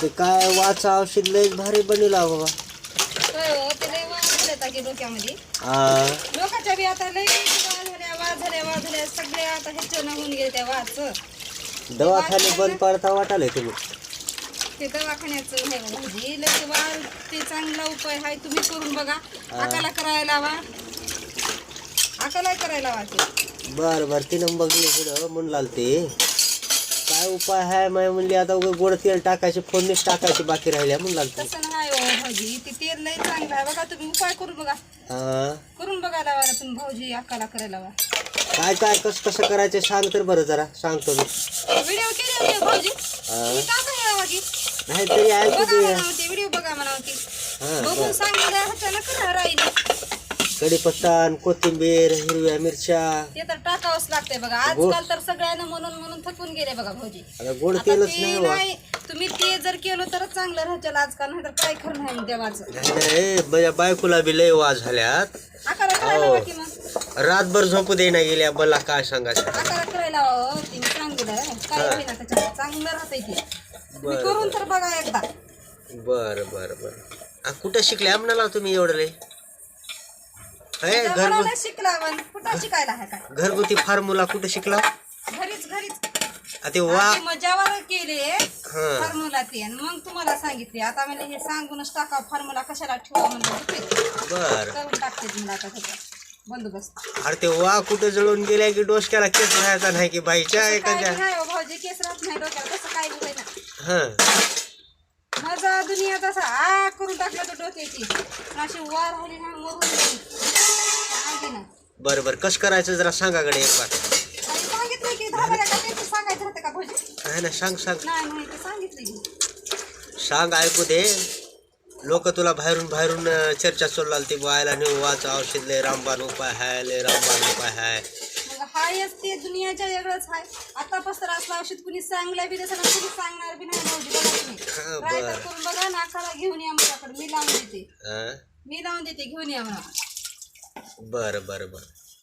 ते काय वाचा औषध लयच भारी बनवला बाबा. होय हो ते लय वाद झाले की डोक्यामध्ये. हा. लोकांच्या बी आता लय वाद झाल्या वाद झाल्या वाद झाल्या. सगळे आता ह्याच्यानं होऊन गेले त्या वादचं. दवाखाने बंद पडता वाटाले तुम्ही. ते दवाखान्याचं नाही हो भाऊजी लय वाद ते चांगला उपाय आहे तुम्ही करून बघा. आकाला करायला लावा. आकाला करायला लावा ते. बर बर तिनं बघली पुढं म्हणून ते. काय उपाय आहे माय म्हणली आता उगा गोड तेल टाकायचे फोडणीच टाकायची बाकी राहिल्या म्हणून लाल ते तसं नाही हो भाऊजी. ते तेल लय चांगलं आहे. बघा तुम्ही उपाय करून बघा. हा? करून बघा लावा ना तुम्ही भाऊजी अक्काला करायला लावा. काय काय कसं कसं करायचं सांग तर बरं जरा. सांगतो मी. व्हिडिओ केले होते भाऊजी. तुम्ही टाका यावा की नाही तरी ऐकू बघा दे म्हणावं ते व्हिडिओ बघा म्हणावं की हा बघून बर. सांगितलं ह्याच्यानं करा राहील. कढीपत्ता आणि कोथिंबीर हिरव्या मिरच्या. ते तर टाकावंच लागतंय बघा. आजकाल तर सगळ्यांना म्हणून म्हणून थकून गेले बघा भाऊजी. आता गोड आता तेलच ते नाही तुम्ही ते जर केलं तरच चांगलं राहतील आजकाल नाही तर काय खरं नाही देवाचं? नाही नाही माझ्या बायकोला बी लय वाज झाल्यात. आकारा करायला हो. हवा की मग. रातभर झोपू दे ना गेल्या मला काय सांगायचं? आकारा करायला हवं हो, तिने सांगितलं काय होईना त्याच्यात चांगलं राहतंय ते. तुम्ही बरं, करून तर बघा एकदा. बर बर बर. आ, कुठं शिकल्या म्हणाला तुम्ही एवढं लय? हे मुलाला शिकला पण कुठं शिकायला काय? घरगुती फॉर्म्युला कुठं शिकला? घरीच घरीच. आ, ते वा आधी मजावर केले फॉर्म्युला ते. आणि मग तुम्हाला सांगितले आता मला हे सांगूनच टाका फॉर्म्युला कशाला ठेवा म्हणजे होते. बर. करून टाकते तुम्हाला आता सगळं. बंदोबस्त. अरे ते वा कुठं जळून गेल्या की डोसक्याला केस राहायचा नाही की बाईच्या काय एखाद्या नाही हो भाऊजी केस राहत नाही डोक्याला. तसं काय ना हा. माझा दुनिया तसा आ करून टाकला तो डोक्याची. पण अशी वार राहिली ना मरून गेली. सांगे ना. बर बर. कसं करायचं जरा सांगा गडे एक बार. आणि सांगितलं की दहा बारा का त्यांचं सांगायचं होतं का भाऊजी नाही ना सांग सांग. नाही नाही ते सांगितलं की. सांग ऐकू दे. लोक तुला बाहेरून बाहेरून अं, चर्चा चालू ती बायला नेऊ वाच औषध लय रामबाण उपाय हाय लय रामबाण उपाय हाय. मग हायच ते दुनियाच्या वेगळंच आहे आतापासून असलं औषध कुणी सांगलं बी तसं कुणी सांगणार बी नाही भाऊजी बघा तुम्ही. ट्राय बरं. तर करून बघा नाकाला घेऊन या माझ्याकडे मी लावून देते? मी लावून देते घेऊन या म्हणा. बरं बरं बरं.